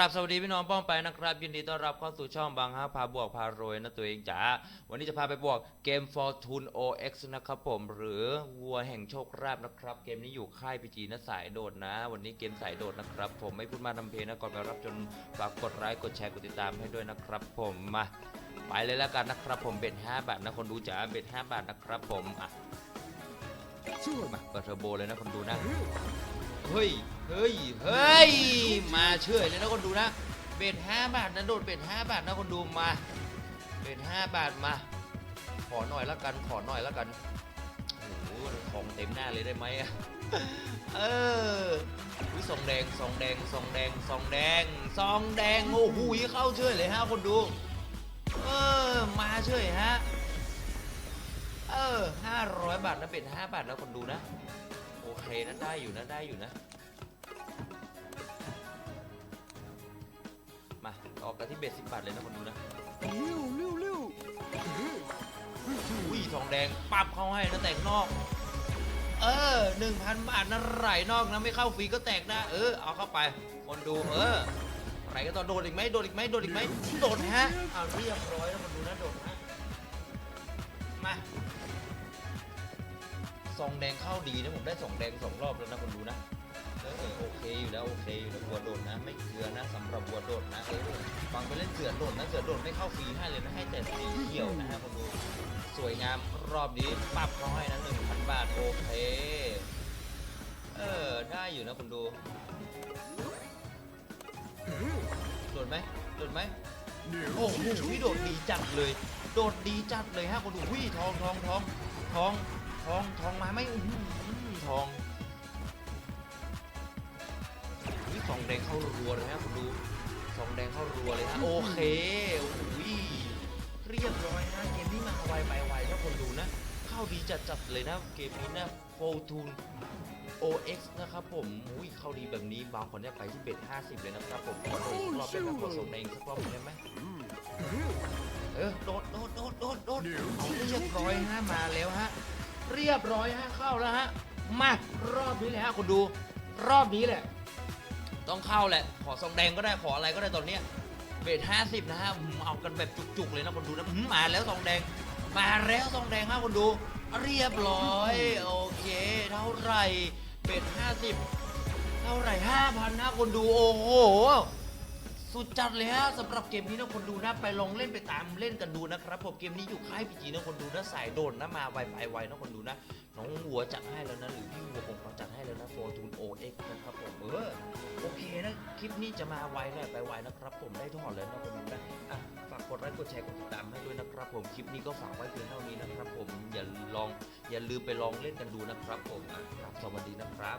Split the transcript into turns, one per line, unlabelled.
สวัสดีพี่น้องป้องไปนะครับ ยินดีต้อนรับเข้าสู่ช่องบางฮะพาบวกพารวยนะตัวเองจ๋าวันนี้จะพาไปบวกเกม Fortune OX นะครับผมหรือวัวแห่งโชคลาภนะครับ เกมนี้อยู่ค่ายพีจีนะสายโดดนะ วันนี้เกมสายโดดนะครับ ผมไม่พูดมาทำเพลงนะก่อนไปรับจนฝากกดไลค์กดแชร์กดติดตามให้ด้วยนะครับผมมาไปเลยแล้วกันนะครับผมเบ็ด5บาทนะคนดูจ๋าเบ็ด5บาทนะครับผมอะมาเปิดเทอร์โบเลยนะคนดูนะเฮ้ยเฮ้ยเฮ้ย เชื่อเลยนะคนดูนะ เบ็ดห้าบาทนะโดดเบ็ดห้าบาทนะคนดูมา เบ็ดห้าบาทมา ขอหน่อยละกัน ขอหน่อยละกันโอ้โหของเต็มหน้าเลยได้ไหมอะเออวิซองแดงซองแดงซองแดงซองแดงซองแดงโอ้โหเข้าเชื่อเลยฮะคนดู เออมาเชื่อฮะเออห้าร้อยบาทนะเบ็ดห้าบาทนะคนดูนะ โอเคนะได้อยู่นะได้อยู่นะ มาออกกันที่เบสสิบบาทเลยนะคนดูนะ
เร็วเร็วเร็ว
อุ้ยทองแดงปั๊บเข้าให้นะแตกนอก เออหนึ่งพันบาทนะไหลนอกนะไม่เข้าฟรีก็แตกนะ เออเอาเข้าไป คนดูเออไหลก็ต่อโดดอีกไหมโดดอีกไหมโดดอีกไหมโดดฮะเอาเรียบร้อยแล้วคนดูนะโดดฮะมาซองแดงเข้าดีนะผมได้สองแดงสองรอบแล้วนะคนดูนะ อยู่แล้วโอเคอยู่แล้ววัวโดดนะ ไม่เกลือนะสำหรับวัวโดดนะเออบางไปเล่นเสือโดดนะเสือโดดไม่เข้าฟรีให้เลยนะให้แต่สีเขียวนะฮะคนดูสวยงามรอบนี้ปรับเขาให้นะหนึ่งพันบาทโอเค เออได้อยู่นะคนดูโดดไหมโดดไหมโอ้โหพี่โดดดีจัดเลย โดดดีจัดเลยฮะคนดูวิ่ทองทองทองทองทองทองมาไหมอื้อหือทอง สองแดงเข้ารัวเลยฮะคุณดูสองแดงเข้ารัวเลยฮะโอเคโอ้โหเรียบร้อยฮะเกมนี้มาไวไปไวถ้าคนดูนะ เข้าดีจัดจัดเลยนะเกมนี้นะโฟทูน OX นะครับผมอุ้ยเข้าดีแบบนี้บางคนเนี่ยไปที่เบ็ด50 เลยนะครับผมขอโดดอีกรอบได้ไหมขอสองแดงสักรอบได้ไหมเออโดดโดดโดดโดดโดด
เดี๋ยว
เอาเรียบร้อยฮะมาแล้วฮะเรียบร้อยฮะเข้าแล้วฮะมารอบนี้แหละฮะคุณดูรอบนี้แหละ ต้องเข้าแหละ ขอซองแดงก็ได้ขออะไรก็ได้ตอนเนี้ยเบทห้าสิบนะฮะเอากันแบบจุกๆเลยนะคนดูนะอืมมาแล้วซองแดง มาแล้วซองแดงครับคนดู เรียบร้อย โอเค เท่าไหร่เบทห้าสิบเท่าไหร่ห้าพันนะคนดูโอ้โหสุดจัดเลยฮะสำหรับเกมนี้นะคนดูนะไปลองเล่นไปตามเล่นกันดูนะครับผมเกมนี้อยู่ค่ายพีจีนะคนดูนะสายโดนนะมาไวไปไวนะคนดูนะน้องหัวจัดให้แล้วนะหรือพี่หัวผมเขาจัดให้แล้วนะโฟทูนโอเอ็กนะครับผมเออ นะคลิปนี้จะมาไวหน่ไปไวนะครับ ผมได้ทอเลยนะคนดูนะอะฝากกดไลค์กดแชร์กดติดตามให้ด้วยนะครับ ผมคลิปนี้ก็ฝากไว้เพียงเท่านี้นะครับ ผมอย่าลองอย่าลืมไปลองเล่นกันดูนะครับ ผมอะครับสวัสดีนะครั
บ